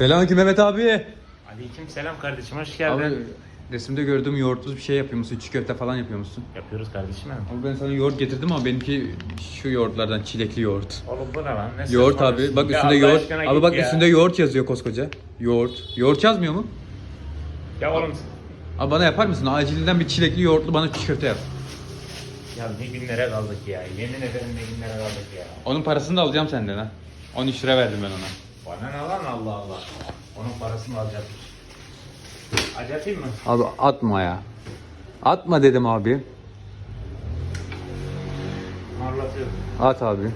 Selamünaleyküm Mehmet abi. Aleyküm selam kardeşim hoş geldin. Abi resimde gördüğüm yoğurtsuz bir şey yapıyor musun? Çiğ köfte falan yapıyor musun? Yapıyoruz kardeşim benim. Abi ben sana yoğurt getirdim ama benimki şu yoğurtlardan çilekli yoğurt. Oğlum bu ne lan? Ne Yoğurt abi. Bak üstünde Allah yoğurt. aşkına Abi git bak ya. üstünde yoğurt yazıyor koskoca. Yoğurt. Yoğurt yazmıyor mu? Ya oğlum Abi bana yapar mısın? Acilinden bir çilekli yoğurtlu bana çiğ köfte yap. ya ne günlere kaldık ya. Yemin ederim ne günlere kaldık ya. Onun parasını da alacağım senden ha. 13 lira verdim ben ona. Bana ne lan Allah Allah. Onun parasını alacakmış. Acatayım mı? Abi atma ya. Atma dedim abi. At abi.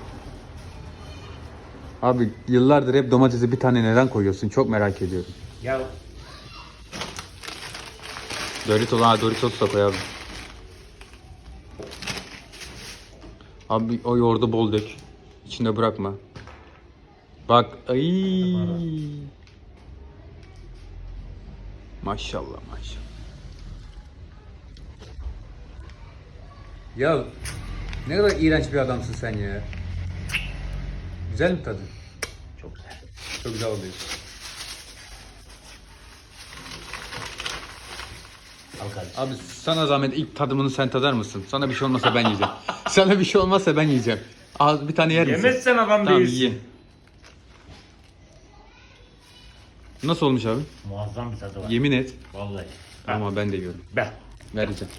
Abi yıllardır hep domatesi bir tane neden koyuyorsun? Çok merak ediyorum. Ya Doritos ha Doritos da koy abi. Abi o yoğurdu bol dök. İçinde bırakma. Bak ay. Maşallah maşallah. Ya ne kadar iğrenç bir adamsın sen ya. Güzel mi tadı? çok güzel. Çok güzel oluyor. Al kardeşim. Abi sana zahmet ilk tadımını sen tadar mısın? Sana bir şey olmasa ben yiyeceğim. Sana bir şey olmazsa ben yiyeceğim. Al bir tane yer misin? Yemezsen adam Tamam değilsin. ye. Nasıl olmuş abi? Muazzam bir tadı var. Yemin et. Vallahi. Ama ben de yiyorum. Ben. Vereceğim.